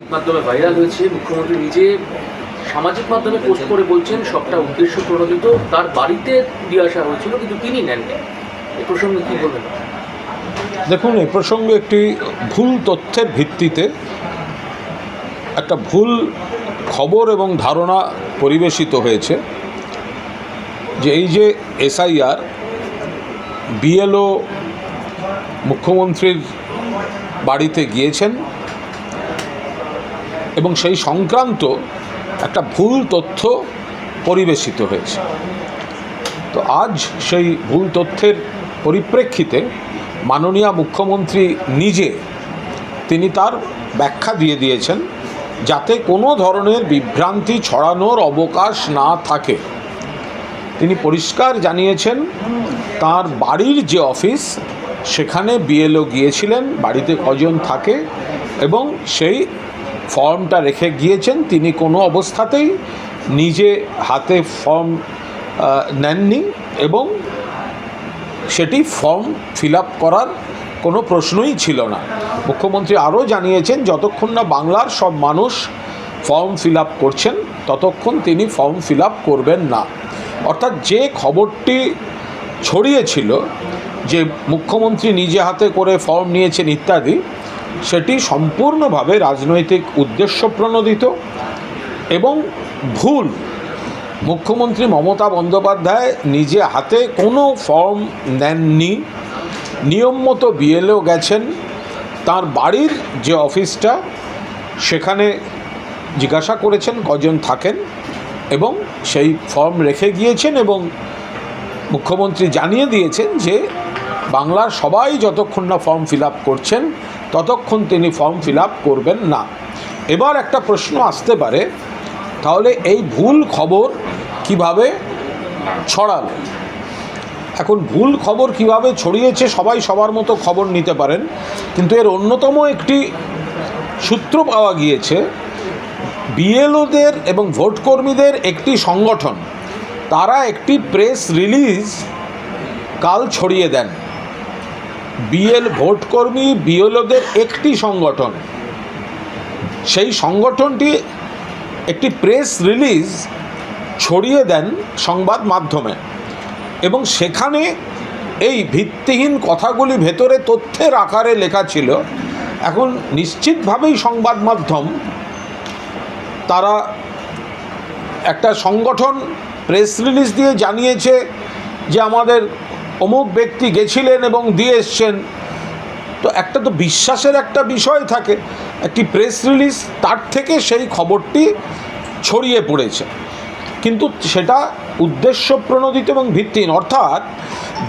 মাধ্যমে ভাইরাল হয়েছে, মুখ্যমন্ত্রী নিজে সামাজিক মাধ্যমে পোস্ট করে বলছেন, সবটা উদ্দেশ্য প্রণোদিত। তার বাড়িতে দিয়ে আসা হয়েছিল, কিন্তু তিনি নেননি এ প্রসঙ্গে কী বলবেন? দেখুন, এ প্রসঙ্গে একটি ভুল তথ্যের ভিত্তিতে একটা ভুল খবর এবং ধারণা পরিবেশিত হয়েছে যে এই যে এসআইআর, বিএলও মুখ্যমন্ত্রীর বাড়িতে গিয়েছেন এবং সেই সংক্রান্ত একটা ভুল তথ্য পরিবেশিত হয়েছে। তো আজ সেই ভুল তথ্যের পরিপ্রেক্ষিতে মাননীয় মুখ্যমন্ত্রী নিজে তিনি তার ব্যাখ্যা দিয়ে দিয়েছেন, যাতে কোনো ধরনের বিভ্রান্তি ছড়ানোর অবকাশ না থাকে। তিনি পরিষ্কার জানিয়েছেন, তার বাড়ির যে অফিস, সেখানে বিএলও গিয়েছিলেন, বাড়িতে কজন থাকে, এবং সেই ফর্মটা রেখে গিয়েছেন, তিনি কোনো অবস্থাতেই নিজে হাতে ফর্ম নেননি এবং সেটি ফর্ম ফিল আপ করার কোনো প্রশ্নই ছিল না। মুখ্যমন্ত্রী আরও জানিয়েছেন, যতক্ষণ না বাংলার সব মানুষ ফর্ম ফিল আপ করছেন, ততক্ষণ তিনি ফর্ম ফিল আপ করবেন না। অর্থাৎ যে খবরটি ছড়িয়েছিল, যে মুখ্যমন্ত্রী নিজে হাতে করে ফর্ম নিয়েছেন ইত্যাদি সেটি সম্পূর্ণভাবে রাজনৈতিক উদ্দেশ্য প্রণোদিত এবং ভুল। মুখ্যমন্ত্রী মমতা বন্দ্যোপাধ্যায় নিজে হাতে কোনো ফর্ম নেননি। নিয়ম মতো বিএলও গেছেন। তার বাড়ির যে অফিসটা, সেখানে জিজ্ঞাসা করেছেন কজন থাকেন এবং সেই ফর্ম রেখে গিয়েছেন এবং মুখ্যমন্ত্রী জানিয়ে দিয়েছেন যে বাংলার সবাই যতক্ষণ না ফর্ম ফিল আপ করছেন ততক্ষণ তিনি ফর্ম ফিল করবেন না। এবার একটা প্রশ্ন আসতে পারে, তাহলে এই ভুল খবর কীভাবে ছড়ালো? এখন ভুল খবর কীভাবে ছড়িয়েছে সবাই সবার মতো খবর নিতে পারেন, কিন্তু এর অন্যতম একটি সূত্র পাওয়া গিয়েছে, বিএলওদের এবং ভোটকর্মীদের একটি সংগঠন, তারা একটি প্রেস রিলিজ কাল ছড়িয়ে দেন। বিএল ভোটকর্মী বিএলওদের একটি সংগঠন। সেই সংগঠনটি একটি প্রেস রিলিজ ছড়িয়ে দেন সংবাদ মাধ্যমে এবং সেখানে এই ভিত্তিহীন কথাগুলি ভেতরে তথ্যের আকারে লেখা ছিল। এখন নিশ্চিতভাবেই সংবাদ মাধ্যম তারা একটা সংগঠন প্রেস রিলিজ দিয়ে জানিয়েছে যে আমাদের অমুক ব্যক্তি গেছিলেন এবং দিয়ে এসছেন। তো একটা তো বিশ্বাসের একটা বিষয় থাকে। একটি প্রেস রিলিজ তার থেকে সেই খবরটি ছড়িয়ে পড়েছে। কিন্তু সেটা উদ্দেশ্য প্রণোদিত এবং ভিত্তিহীন। অর্থাৎ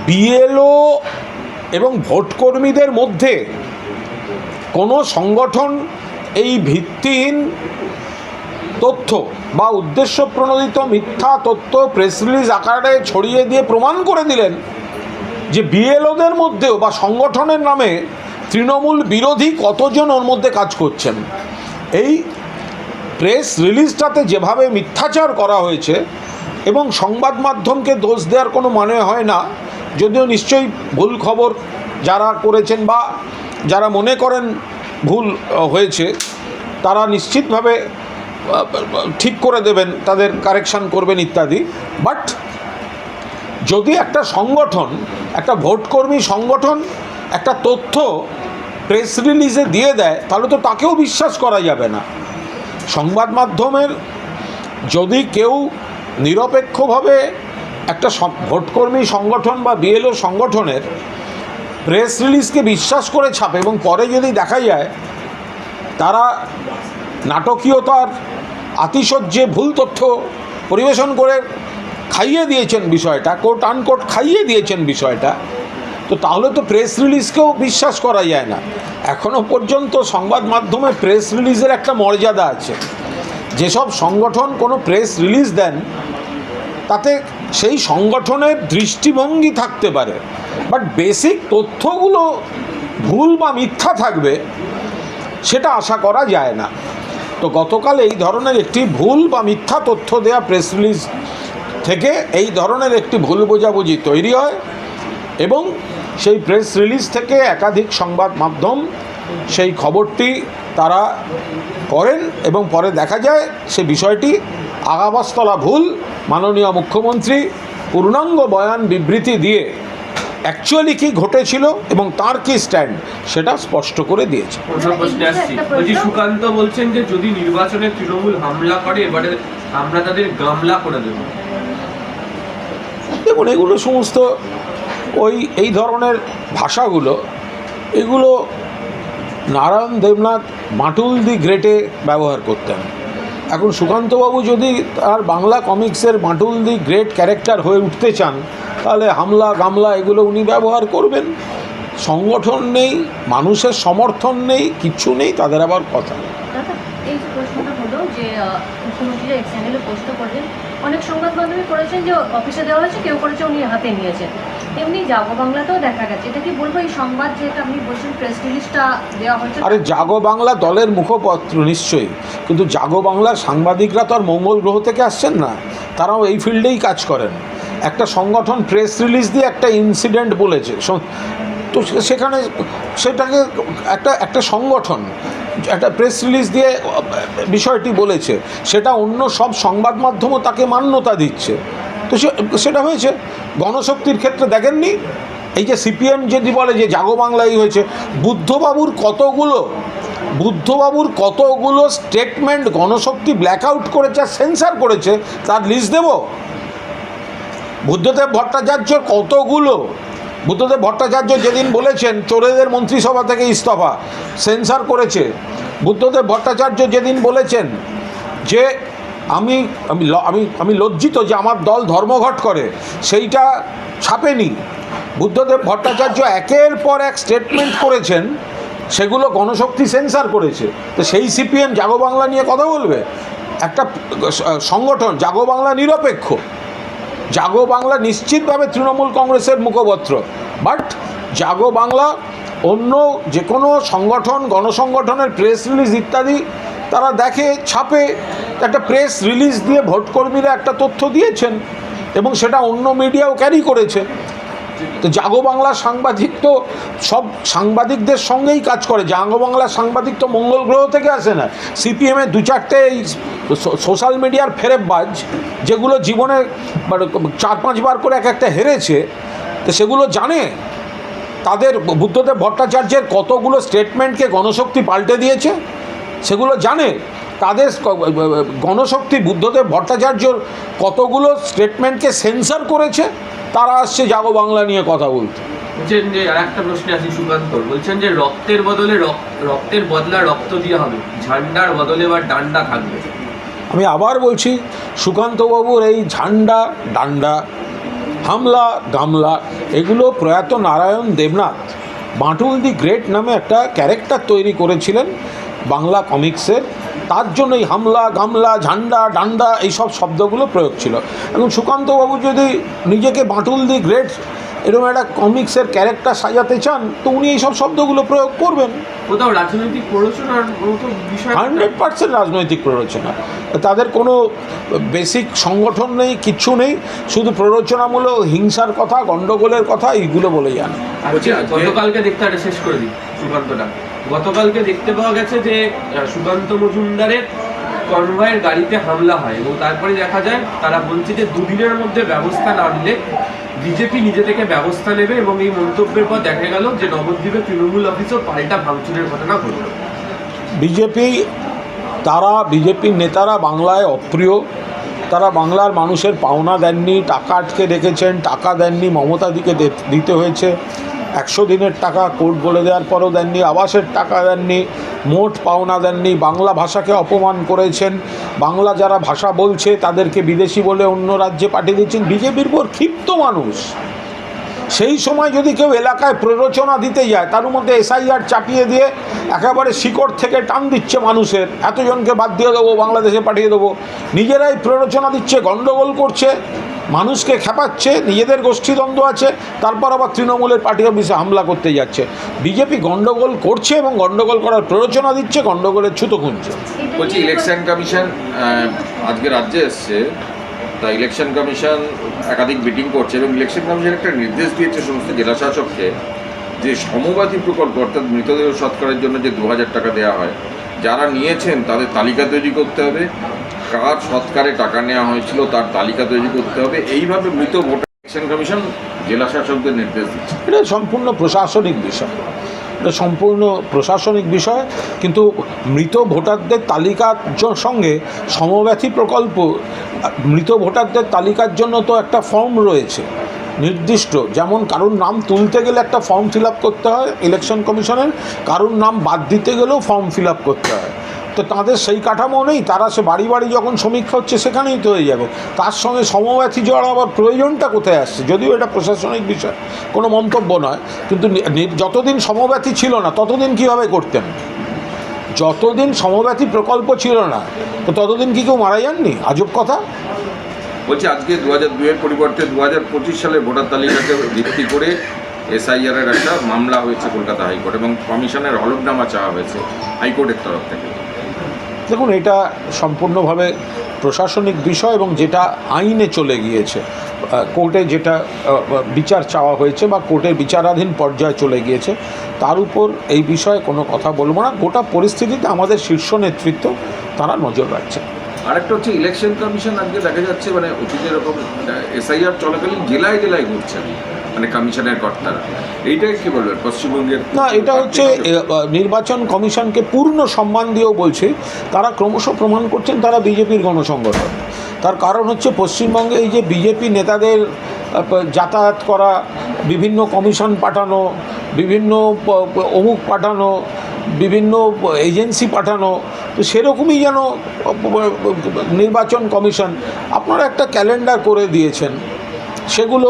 বিএলও এবং ভোটকর্মীদের মধ্যে কোনো সংগঠন এই ভিত্তিহীন তথ্য বা উদ্দেশ্য প্রণোদিত মিথ্যা তথ্য প্রেস রিলিজ আকারে ছড়িয়ে দিয়ে প্রমাণ করে দিলেন। যে বিএলওদের মধ্যেও বা সংগঠনের নামে তৃণমূল বিরোধী কতজন ওর মধ্যে কাজ করছেন? এই প্রেস রিলিজটাতে যেভাবে মিথ্যাচার করা হয়েছে এবং সংবাদ মাধ্যমকে দোষ দেওয়ার কোনো মানে হয় না, যদিও নিশ্চয়ই ভুল খবর যারা করেছেন বা যারা মনে করেন ভুল হয়েছে, তারা নিশ্চিতভাবে ঠিক করে দেবেন, তাদের কারেকশন করবেন ইত্যাদি। বাট যদি একটা সংগঠন, একটা ভোটকর্মী সংগঠন, একটা তথ্য প্রেস রিলিজে দিয়ে দেয়, তাহলে তো তাকেও বিশ্বাস করা যাবে না। সংবাদ মাধ্যমের যদি কেউ নিরপেক্ষভাবে একটা ভোটকর্মী সংগঠন বা বিএলও সংগঠনের প্রেস রিলিজকে বিশ্বাস করে ছাপে এবং পরে যদি দেখা যায় তারা নাটকীয়তার আতিশয্যে ভুল তথ্য পরিবেশন করে খাইয়ে দিয়েছেন বিষয়টা কোট আনকোট খাইয়ে দিয়েছেন বিষয়টা, তো তাহলে তো প্রেস রিলিজকেও বিশ্বাস করা যায় না। এখনও পর্যন্ত সংবাদ মাধ্যমে প্রেস রিলিজের একটা মর্যাদা আছে। যেসব সংগঠন কোনো প্রেস রিলিজ দেন, তাতে সেই সংগঠনের দৃষ্টিভঙ্গি থাকতে পারে। বাট বেসিক তথ্যগুলো ভুল বা মিথ্যা থাকবে, সেটা আশা করা যায় না। তো গতকাল এই ধরনের একটি ভুল বা মিথ্যা তথ্য দেয়া প্রেস রিলিজ থেকে এই ধরনের একটি ভুল বোঝাবুঝি তৈরি হয় এবং সেই প্রেস রিলিজ থেকে একাধিক সংবাদ মাধ্যম সেই খবরটি তারা করেন এবং পরে দেখা যায় সে বিষয়টি আগাবাস্তলা ভুল, মাননীয় মুখ্যমন্ত্রী পূর্ণাঙ্গ বয়ান বিবৃতি দিয়ে অ্যাকচুয়ালি কি ঘটেছিল এবং তার কি স্ট্যান্ড সেটা স্পষ্ট করে দিয়েছে। সুকান্ত বলছেন যে যদি নির্বাচনে তৃণমূল হামলা করে, এবারে আমরা তাদের গামলা করে দেবো। দেখুন, এগুলো সমস্ত ওই, এই ধরনের ভাষাগুলো, এগুলো নারায়ণ দেবনাথ মাটুল দি গ্রেটে ব্যবহার করতেন। এখন সুকান্তবাবু যদি তার বাংলা কমিক্সের মাটুল দি গ্রেট ক্যারেক্টার হয়ে উঠতে চান, তাহলে হামলা, গামলা এগুলো উনি ব্যবহার করবেন। সংগঠন নেই, মানুষের সমর্থন নেই, কিচ্ছু নেই, তাদের আবার কথা। আহ, মুখ্যমন্ত্রী এক চ্যানেলে পোস্ট করলেন। অনেক সংবাদ মাধ্যমে করেছেন যে অফিসে দেওয়া হয়েছে কেউ করেছে উনি হাতে নিয়েছেন। এমনি জাগো বাংলাতেও দেখা গেছে। এটা কি বলব এই সংবাদ যেটা আপনি বলছেন প্রেস রিলিজটা দেওয়া হয়েছে আরে জাগো বাংলা দলের মুখপত্র নিশ্চয়ই। কিন্তু জাগো বাংলার সাংবাদিকরা তো আর মঙ্গল গ্রহ থেকে আসছেন না। তারাও এই ফিল্ডেই কাজ করেন। একটা সংগঠন প্রেস রিলিজ দিয়ে একটা ইনসিডেন্ট বলেছে। তো সেখানে সেটাকে একটা একটা সংগঠন, একটা প্রেস রিলিজ দিয়ে বিষয়টি বলেছে। সেটা অন্য সব সংবাদ মাধ্যমও তাকে মান্যতা দিচ্ছে। তো সেটা হয়েছে। গণশক্তির ক্ষেত্রে দেখেননি? এই যে সিপিএম যদি বলে যে জাগো বাংলাই হয়েছে, বুদ্ধবাবুর কতগুলো বুদ্ধবাবুর কতগুলো স্টেটমেন্ট গণশক্তি ব্ল্যাকআউট করেছে আর সেন্সার করেছে, তার লিস্ট দেব? বুদ্ধদেব ভট্টাচার্যর কতগুলো বুদ্ধদেব ভট্টাচার্য যেদিন বলেছেন, চোরেদের মন্ত্রিসভা থেকে ইস্তফা, সেন্সার করেছে। বুদ্ধদেব ভট্টাচার্য যেদিন বলেছেন যে, আমি আমি আমি আমি লজ্জিত যে আমার দল ধর্মঘট করে, সেইটা ছাপেনি। বুদ্ধদেব ভট্টাচার্য একের পর এক স্টেটমেন্ট করেছেন, সেগুলো গণশক্তি সেন্সার করেছে। তো সেই সিপিএম জাগো বাংলা নিয়ে কথা বলবে? একটা সংগঠন, জাগো বাংলা নিরপেক্ষ। জাগো বাংলা নিশ্চিতভাবে তৃণমূল কংগ্রেসের মুখপত্র। বাট জাগো বাংলা, অন্য যে কোনো সংগঠন, গণসংগঠনের প্রেস রিলিজ ইত্যাদি, তারা দেখে ছাপে একটা প্রেস রিলিজ দিয়ে ভোটকর্মীরা একটা তথ্য দিয়েছেন এবং সেটা অন্য মিডিয়াও ক্যারি করেছে তো জাগো বাংলা সাংবাদিক তো সব সাংবাদিকদের সঙ্গেই কাজ করে। জাগো বাংলা সাংবাদিক তো মঙ্গল গ্রহ থেকে আসে না। সিপিএমের দু চারটে এই সোশ্যাল মিডিয়ার ফেরেববাজ, যেগুলো জীবনে মানে চার পাঁচবার করে এক একটা হেরেছে, তো সেগুলো জানে। তাদের বুদ্ধদেব ভট্টাচার্যের কতগুলো স্টেটমেন্টকে গণশক্তি পাল্টে দিয়েছে, সেগুলো জানে। তাদের গণশক্তি বুদ্ধদেব ভট্টাচার্যর কতগুলো স্টেটমেন্টকে সেন্সার করেছে তারা আসছে জাগো বাংলা নিয়ে কথা বলতে। বলছেন যে আর একটা প্রশ্নে আসি সুকান্ত বলছেন যে রক্তের বদলে রক- রক্তের বদলা রক্ত দেওয়া হবে ঝান্ডার বদলে বা ডান্ডা থাকবে। আমি আবার বলছি সুকান্তবাবুর এই ঝান্ডা ডান্ডা হামলা গামলা এগুলো প্রয়াত নারায়ণ দেবনাথ বাঁটুল দি গ্রেট নামে একটা ক্যারেক্টার তৈরি করেছিলেন বাংলা কমিক্সের। তার জন্য এই হামলা গামলা ঝান্ডা ডান্ডা এইসব শব্দগুলো প্রয়োগ ছিল। এবং সুকান্তবাবু যদি নিজেকে বাঁটুল দি গ্রেট এরকম একটা কমিক্সের ক্যারেক্টার সাজাতে চান তো উনি এইসব শব্দগুলো প্রয়োগ করবেন। কোথাও রাজনৈতিক প্ররোচনার বিষয় হান্ড্রেড পার্সেন্ট রাজনৈতিক প্ররোচনা। তাদের কোনো বেসিক সংগঠন নেই কিচ্ছু নেই শুধু প্ররোচনামূলক হিংসার কথা গণ্ডগোলের কথা এইগুলো বলে যান গতকালকে দেখতে শেষ করে দিই সুকান্তটা। গতকালকে দেখতে পাওয়া গেছে যে সুকান্ত মজুমদারের কনভয়ের গাড়িতে হামলা হয় এবং তারপরে দেখা যায় তারা বলছে যে দুদিনের মধ্যে ব্যবস্থা না নিলে বিজেপি নিজে থেকে ব্যবস্থা নেবে এবং এই মন্তব্যের পর দেখা গেল যে নবদ্বীপে তৃণমূল অফিসও পাল্টা ভাঙচুরের ঘটনা ঘটল। বিজেপি, তারা বিজেপির নেতারা বাংলায় অপ্রিয়। তারা বাংলার মানুষের পাওনা দেননি, টাকা আটকে রেখেছেন, টাকা দেননি, মমতা দিকে দে- দিতে হয়েছে। একশো দিনের টাকা কোর্ট বলে দেওয়ার পরও দেননি, আবাসের টাকা দেননি, মোট পাওনা দেননি, বাংলা ভাষাকে অপমান করেছেন। বাংলা যারা ভাষা বলছে, তাদেরকে বিদেশি বলে অন্য রাজ্যে পাঠিয়ে দিচ্ছেন। বিজেপির উপর ক্ষিপ্ত মানুষ। সেই সময় যদি কেউ এলাকায় প্ররোচনা দিতে যায়, তার মধ্যে এসআইআর চাপিয়ে দিয়ে একেবারে শিকড় থেকে টান দিচ্ছে মানুষের। এতজনকে বাদ দিয়ে দেবো, বাংলাদেশে পাঠিয়ে দেবো। নিজেরাই প্ররোচনা দিচ্ছে, গণ্ডগোল করছে। মানুষকে খেপাচ্ছে, নিজেদের গোষ্ঠীদ্বন্দ্ব আছে, তারপর আবার তৃণমূলের পার্টি অফিসে হামলা করতে যাচ্ছে। বিজেপি গণ্ডগোল করছে এবং গণ্ডগোল করার প্ররোচনা দিচ্ছে, গণ্ডগোলের ছুতো খুঁজছে। বলছি, ইলেকশন কমিশন আজকে রাজ্যে এসছে, তা ইলেকশন কমিশন একাধিক মিটিং করছে এবং ইলেকশন কমিশন একটা নির্দেশ দিয়েছে সমস্ত জেলা শাসককে যে সমবাদী প্রকল্প, অর্থাৎ মৃতদেহ সৎকারের জন্য যে দু হাজার টাকা দেওয়া হয়, যারা নিয়েছেন তাদের তালিকা তৈরি করতে হবে। কার সৎকারে টাকা নেওয়া হয়েছিল, তার তালিকা তৈরি করতে হবে। এইভাবে মৃত ভোটার ইলেকশন কমিশন জেলা শাসকদের নির্দেশ দিচ্ছে। এটা সম্পূর্ণ প্রশাসনিক বিষয়। এটা সম্পূর্ণ প্রশাসনিক বিষয়, কিন্তু মৃত ভোটারদের তালিকার সঙ্গে সমব্যথী প্রকল্প, মৃত ভোটারদের তালিকার জন্য তো একটা ফর্ম রয়েছে, নির্দিষ্ট। যেমন কারোর নাম তুলতে গেলে একটা ফর্ম ফিল করতে হয় ইলেকশন কমিশনের, কারোর নাম বাদ দিতে গেলেও ফর্ম ফিল করতে হয়। তো তাদের সেই কাঠামো নেই, তারা সে বাড়ি বাড়ি যখন সমীক্ষা হচ্ছে সেখানেই তো হয়ে যাবে। তার সঙ্গে সমব্যথী জড়াবার প্রয়োজনটা কোথায় আসছে? যদিও এটা প্রশাসনিক বিষয়, কোনো মন্তব্য নয়, কিন্তু যতদিন সমব্যথী ছিল না, ততদিন কীভাবে করতেন? যতদিন সমব্যথী প্রকল্প ছিল না, তো ততদিন কি কেউ মারা যাননি? আজব কথা। বলছি, আজকে দু হাজার দুইয়ের পরিবর্তে দু হাজার পঁচিশ সালের ভোটার তালিকাকে ভিত্তি করে এসআইআর এর একটা মামলা হয়েছে কলকাতা হাইকোর্ট এবং কমিশনের হলফনামা চাওয়া হয়েছে হাইকোর্টের তরফ থেকে। দেখুন, এটা সম্পূর্ণভাবে প্রশাসনিক বিষয় এবং যেটা আইনে চলে গিয়েছে কোর্টে যেটা বিচার চাওয়া হয়েছে বা কোর্টের বিচারাধীন পর্যায়ে চলে গিয়েছে, তার উপর এই বিষয়ে কোনো কথা বলব না। গোটা পরিস্থিতিতে আমাদের শীর্ষ নেতৃত্ব তারা নজর রাখছে। আরেকটা হচ্ছে ইলেকশন কমিশন আজকে দেখা যাচ্ছে মানে অতীতে এরকম এসআইআর চলাকালীন জেলায় জেলায় ঘুরছেন। মানে কমিশনের কর্তারা। এইটাই কি বলবেন? পশ্চিমবঙ্গের না এটা হচ্ছে নির্বাচন কমিশনকে পূর্ণ সম্মান দিয়েও বলছে। তারা ক্রমশ প্রমাণ করছেন তারা বিজেপির গণসংগঠন। তার কারণ হচ্ছে পশ্চিমবঙ্গে এই যে বিজেপি নেতাদের যাতায়াত করা বিভিন্ন কমিশন পাঠানো বিভিন্ন অমুক পাঠানো বিভিন্ন এজেন্সি পাঠানো তো সেরকমই যেন নির্বাচন কমিশন আপনারা একটা ক্যালেন্ডার করে দিয়েছেন। সেগুলো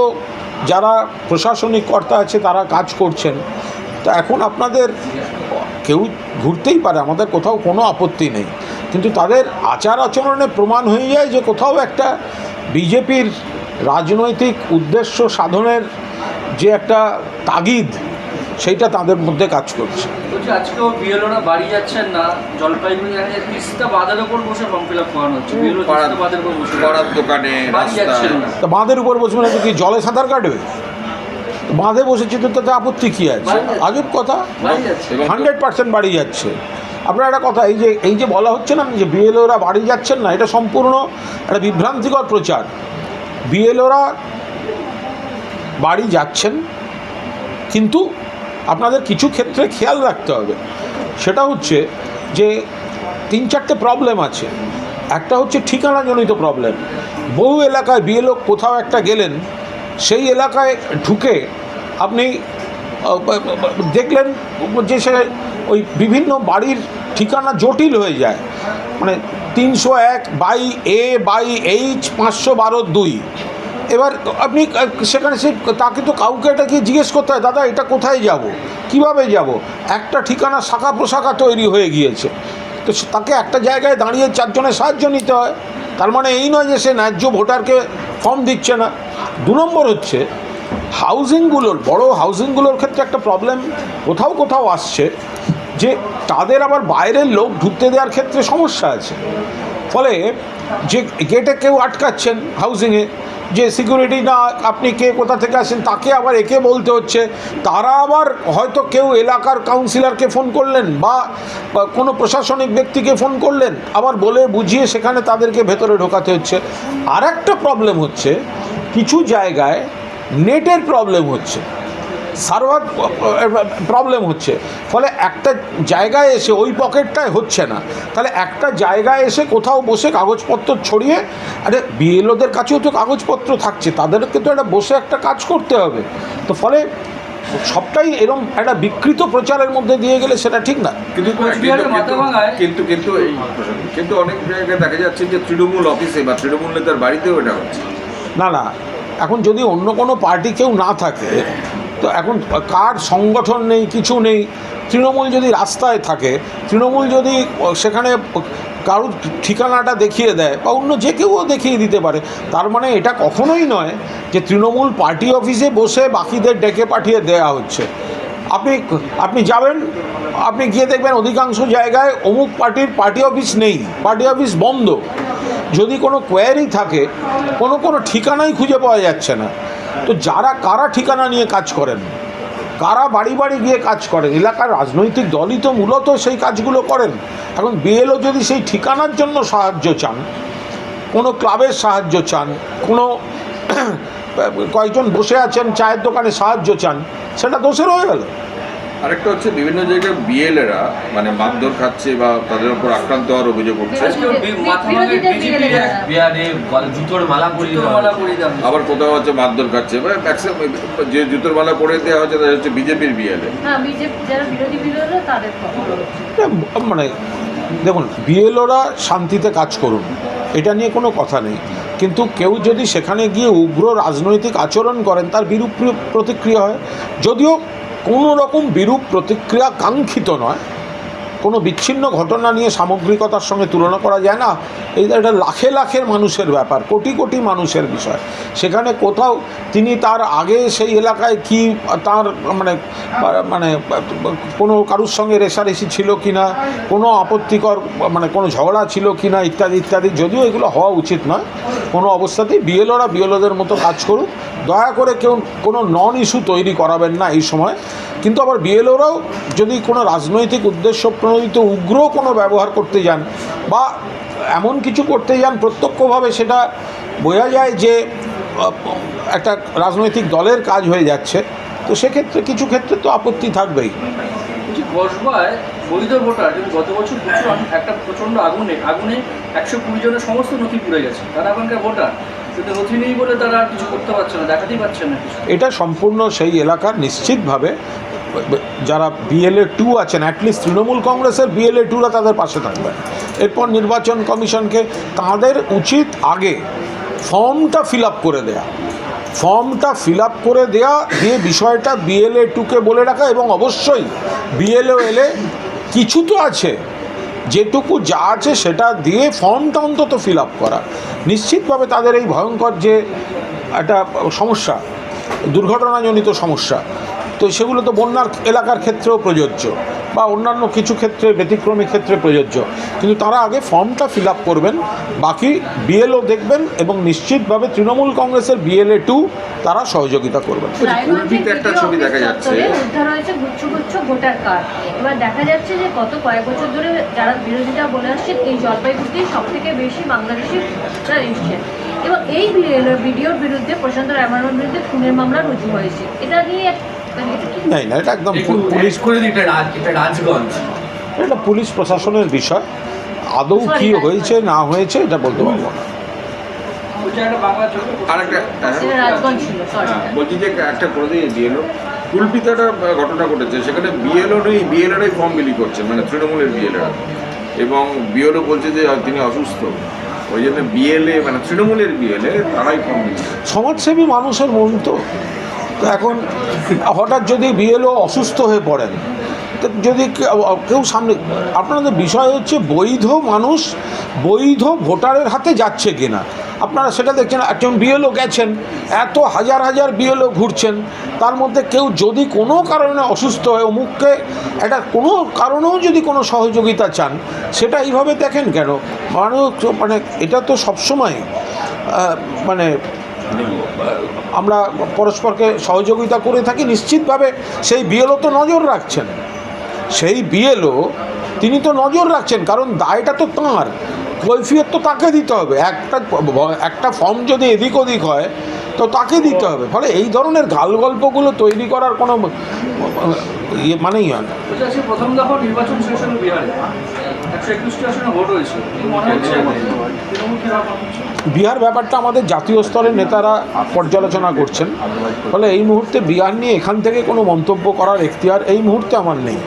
যারা প্রশাসনিক কর্তা আছে, তারা কাজ করছেন। তো এখন আপনাদের, কেউ ঘুরতেই পারে, আমাদের কোথাও কোনো আপত্তি নেই। কিন্তু তাদের আচার আচরণে প্রমাণ হয়ে যায় যে কোথাও একটা বিজেপির রাজনৈতিক উদ্দেশ্য সাধনের যে একটা তাগিদ সেইটা তাদের মধ্যে কাজ করছে। বলছি আজকেও বিএলওরা বাড়ি যাচ্ছেন না জলপাইগুড়ি তিস্তা বাঁধের উপর বসে ফর্ম ফিল আপ করানো হচ্ছে। বিএলও পাড়ার তিস্তা বাঁধের ওপর বসে পাড়ার দোকানে বাড়ি যাচ্ছেন না। তা বাঁধের উপর বসবে না তো কি জলে সাঁতার কাটবে? বাঁধে বসেছে তো তাতে আপত্তি কী আছে? আজব কথা। হান্ড্রেড পার্সেন্ট বাড়ি যাচ্ছে। আপনার একটা কথা এই যে এই যে বলা হচ্ছে না যে বিএলওরা বাড়ি যাচ্ছেন না এটা সম্পূর্ণ একটা বিভ্রান্তিকর প্রচার। বিএলওরা বাড়ি যাচ্ছেন কিন্তু আপনাদের কিছু ক্ষেত্রে খেয়াল রাখতে হবে। সেটা হচ্ছে যে তিন চারটে প্রবলেম আছে। একটা হচ্ছে ঠিকানাজনিত প্রবলেম বহু এলাকায় বিএলও কোথাও একটা গেলেন, সেই এলাকায় ঢুকে আপনি দেখলেন যে সে ওই বিভিন্ন বাড়ির ঠিকানা জটিল হয়ে যায়। মানে তিনশো এক বাই এ বাই এইচ পাঁচশো বারো দুই। এবার আপনি, সেখানে সে, তাকে তো কাউকে এটা গিয়ে জিজ্ঞেস করতে হয়, দাদা, এটা কোথায় যাব? কীভাবে যাব? একটা ঠিকানা শাখা প্রশাখা তৈরি হয়ে গিয়েছে। তো তাকে একটা জায়গায় দাঁড়িয়ে চারজনের সাহায্য নিতে হয়। তার মানে এই নয় যে সে ন্যায্য ভোটারকে ফর্ম দিচ্ছে না। দু নম্বর হচ্ছে, হাউজিংগুলোর, বড় হাউজিংগুলোর ক্ষেত্রে একটা প্রবলেম কোথাও কোথাও আসছে যে, তাদের আবার বাইরের লোক ঢুকতে দেওয়ার ক্ষেত্রে সমস্যা আছে। ফলে যে গেটে কেউ আটকাচ্ছেন হাউজিংয়ে যে সিকিউরিটি না, আপনি কে কোথা থেকে আসেন, তাকে আবার একে বলতে হচ্ছে। তারা আবার হয়তো কেউ এলাকার কাউন্সিলরকে ফোন করলেন বা কোনো প্রশাসনিক ব্যক্তিকে ফোন করলেন, আবার বলে বুঝিয়ে সেখানে তাদেরকে ভেতরে ঢোকাতে হচ্ছে। আর একটা প্রবলেম হচ্ছে, কিছু জায়গায় নেটের প্রবলেম হচ্ছে। সার্ভার প্রবলেম হচ্ছে। ফলে একটা জায়গায় এসে ওই পকেটটায় হচ্ছে না। তাহলে একটা জায়গায় এসে কোথাও বসে কাগজপত্র ছড়িয়ে আরে বিএলওদের কাছেও তো কাগজপত্র থাকছে তাদেরকে তো একটা বসে একটা কাজ করতে হবে। তো ফলে সবটাই এরম একটা বিকৃত প্রচারের মধ্যে দিয়ে গেলে সেটা ঠিক না। কিন্তু কিন্তু কিন্তু এই কিন্তু অনেক জায়গায় দেখা যাচ্ছে যে তৃণমূল অফিসে বা তৃণমূল নেতার বাড়িতেও এটা হচ্ছে। না না এখন যদি অন্য কোনো পার্টি কেউ না থাকে তো এখন কার সংগঠন নেই, কিছু নেই, তৃণমূল যদি রাস্তায় থাকে, তৃণমূল যদি সেখানে কারুর ঠিকানাটা দেখিয়ে দেয়, বা অন্য যে কেউও দেখিয়ে দিতে পারে, তার মানে এটা কখনোই নয় যে তৃণমূল পার্টি অফিসে বসে বাকিদের ডেকে পাঠিয়ে দেওয়া হচ্ছে। আপনি আপনি যাবেন, আপনি গিয়ে দেখবেন অধিকাংশ জায়গায় অমুক পার্টির পার্টি অফিস নেই, পার্টি অফিস বন্ধ। যদি কোনো কোয়ারি থাকে, কোনো কোনো ঠিকানাই খুঁজে পাওয়া যাচ্ছে না। তো যারা কারা ঠিকানা নিয়ে কাজ করেন? কারা বাড়ি বাড়ি গিয়ে কাজ করেন? এলাকার রাজনৈতিক দলই তো মূলত সেই কাজগুলো করেন। এখন বিএলও যদি সেই ঠিকানার জন্য সাহায্য চান, কোনো ক্লাবের সাহায্য চান, কোনো কয়েকজন বসে আছেন, চায়ের দোকানে সাহায্য চান, সেটা দোষের হয়ে গেল। আরেকটা হচ্ছে বিভিন্ন জায়গায় বিএলএরা মানে মারধর খাচ্ছে বা তাদের উপর আক্রান্ত হওয়ার অভিযোগ উঠছে। আবার কোথাও হচ্ছে মারধর খাচ্ছে। বা যে জুতোর মালা পরে দেওয়া হচ্ছে তাদের হচ্ছে বিজেপির বিএলএ। হ্যাঁ বিজেপি যারা বিরোধী বিরোধী তাদের কথা এটা মানে দেখুন বিএলওরা শান্তিতে কাজ করুন এটা নিয়ে কোনো কথা নেই। কিন্তু কেউ যদি সেখানে গিয়ে উগ্র রাজনৈতিক আচরণ করেন তার বিরূপ প্রতিক্রিয়া হয়। যদিও কোনো রকম বিরূপ প্রতিক্রিয়া কাঙ্ক্ষিত নয়। কোনো বিচ্ছিন্ন ঘটনা নিয়ে সামগ্রিকতার সঙ্গে তুলনা করা যায় না। এই একটা লাখে লাখের মানুষের ব্যাপার, কোটি কোটি মানুষের বিষয়। সেখানে কোথাও তিনি তার আগে সেই এলাকায় কি তার মানে মানে কোনো কারুর সঙ্গে রেশারেশি ছিল কি না, কোনো আপত্তিকর মানে কোনো ঝগড়া ছিল কি না, ইত্যাদি ইত্যাদি, যদিও এগুলো হওয়া উচিত নয়। কোনো অবস্থাতেই বিএলওরা বিএলওদের মতো কাজ করুক। দয়া করে কেউ কোনো নন ইস্যু তৈরি করাবেন না এই সময়। কিন্তু আবার বিএলওরাও যদি কোনো রাজনৈতিক উদ্দেশ্য প্রণোদিত উগ্র কোনো ব্যবহার করতে যান বা এমন কিছু করতে যান প্রত্যক্ষভাবে সেটা বোঝা যায় যে একটা রাজনৈতিক দলের কাজ হয়ে যাচ্ছে। তো সেক্ষেত্রে কিছু ক্ষেত্রে তো আপত্তি থাকবেই। কসবায় বৈধ ভোটার কিন্তু গত বছর দুজন একটা প্রচণ্ড আগুনে আগুনে একশো কুড়ি জনের সমস্ত নথি পুড়ে গেছে তারা এখনকার ভোটার? কিন্তু নথি নেই বলে তারা আর কিছু করতে পারছে না দেখাতেই পারছে না এটা সম্পূর্ণ সেই এলাকার নিশ্চিতভাবে যারা বিএলএ টু আছেন অ্যাটলিস্ট তৃণমূল কংগ্রেসের বিএলএ টুরা তাদের পাশে থাকবেন এরপর নির্বাচন কমিশনকে তাদের উচিত আগে ফর্মটা ফিল করে দেয়া। ফর্মটা ফিল করে দেয়া দিয়ে বিষয়টা বিএলএ টুকে বলে রাখা এবং অবশ্যই বিএলও এলে কিছু তো আছে, যেটুকু যা আছে সেটা দিয়ে ফর্মটা অন্তত ফিল করা। নিশ্চিতভাবে তাদের এই ভয়ঙ্কর যে একটা সমস্যা, দুর্ঘটনাজনিত সমস্যা তো সেগুলো তো বন্যার এলাকার ক্ষেত্রেও প্রযোজ্য বা অন্যান্য কিছু ক্ষেত্রে ব্যতিক্রমী ক্ষেত্রে প্রযোজ্য। কিন্তু তারা আগে ফর্মটা ফিল আপ করবেন বাকি বিএলও দেখবেন এবং নিশ্চিতভাবে তৃণমূল কংগ্রেসের বিএলএ টু তারা সহযোগিতা করবেন। একটা ছবি দেখা যাচ্ছে। গুচ্ছ গুচ্ছ এবার দেখা যাচ্ছে যে গত কয়েক বছর ধরে যারা বিরোধীরা বলে আসছেন এই জলপাইগুড়িতে সব থেকে বেশি বাংলাদেশিরা এসছেন এবং এই ভিডিওর বিরুদ্ধে প্রশান্ত রায়মানোর বিরুদ্ধে খুনের মামলা রুজু হয়েছে। এটা নিয়ে নাই না এটা একদম পুলিশ করে দিই এটা রাজগঞ্জ। এটা পুলিশ প্রশাসনের বিষয়। আদৌ কি হয়েছে না হয়েছে এটা বলতে পারব না। আর একটা সরি হ্যাঁ, বলছি যে একটা করে দিয়ে বিএলও কুলপিতে একটা ঘটনা ঘটেছে সেখানে বিএলও নেই বিএলএরাই ফর্ম বিলি করছে মানে তৃণমূলের বিএলএরা এবং বিএলও বলছে যে তিনি অসুস্থ। ওই জন্য বিএলএ মানে তৃণমূলের বিএলএ তারাই ফর্ম বিলি সমাজসেবী মানুষের মন তো। তো এখন হঠাৎ যদি বিএলও অসুস্থ হয়ে পড়েন যদি কেউ সামনে, আপনাদের বিষয় হচ্ছে বৈধ মানুষ, বৈধ ভোটারের হাতে যাচ্ছে কিনা। আপনারা সেটা দেখছেন, একজন বিএলও গেছেন, এত হাজার হাজার বিএলও ঘুরছেন, তার মধ্যে কেউ যদি কোনো কারণে অসুস্থ হয় অমুককে একটা কোনো কারণেও যদি কোনো সহযোগিতা চান, সেটা এইভাবে দেখেন কেন? মানুষ মানে এটা তো সবসময় মানে আমরা পরস্পরকে সহযোগিতা করে থাকি, নিশ্চিতভাবে সেই বিএলও তো নজর রাখছেন। সেই বিএলও, তিনি তো নজর রাখছেন, কারণ দায়টা তো তাঁর। কৈফিয়ত তো তাকে দিতে হবে। একটা একটা ফর্ম যদি এদিক ওদিক হয়, তো তাকে দিতে হবে। ফলে এই ধরনের গাল গল্পগুলো তৈরি করার কোনো ইয়ে মানেই হয় না। প্রথম মনে হচ্ছে? বিহার ব্যাপারটা আমাদের জাতীয় স্তরের নেতারা পর্যালোচনা করছেন। ফলে এই মুহূর্তে বিহার নিয়ে এখান থেকে কোনো মন্তব্য করার এখতিয়ার এই মুহূর্তে আমার নেই।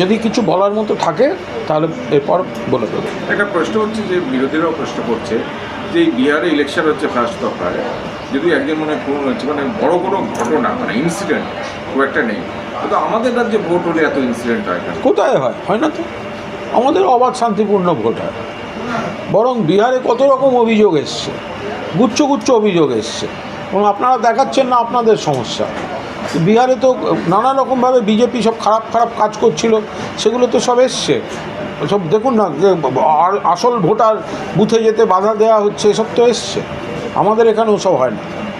যদি কিছু বলার মতো থাকে তাহলে এরপর বলে দেবো। একটা প্রশ্ন হচ্ছে যে বিরোধীরাও প্রশ্ন করছে যে এই বিহারে ইলেকশন হচ্ছে ফার্স্ট দফায় যদি একজন মানে হচ্ছে মানে বড় কোনো ঘটনা মানে ইনসিডেন্ট খুব একটা নেই। কিন্তু আমাদের রাজ্যে ভোট হলে এত ইনসিডেন্ট হয় কোথায় হয়? হয় না তো? আমাদের অবাধ শান্তিপূর্ণ ভোট হয়। বরং বিহারে কত রকম অভিযোগ এসছে, গুচ্ছ গুচ্ছ অভিযোগ এসছে। এবং আপনারা দেখাচ্ছেন না আপনাদের সমস্যা। বিহারে তো নানা রকমভাবে বিজেপি সব খারাপ খারাপ কাজ করছিল, সেগুলো তো সব এসছে। সব দেখুন না আসল ভোটার বুথে যেতে বাধা দেওয়া হচ্ছে, এসব তো এসছে। আমাদের এখানেও সব হয় না।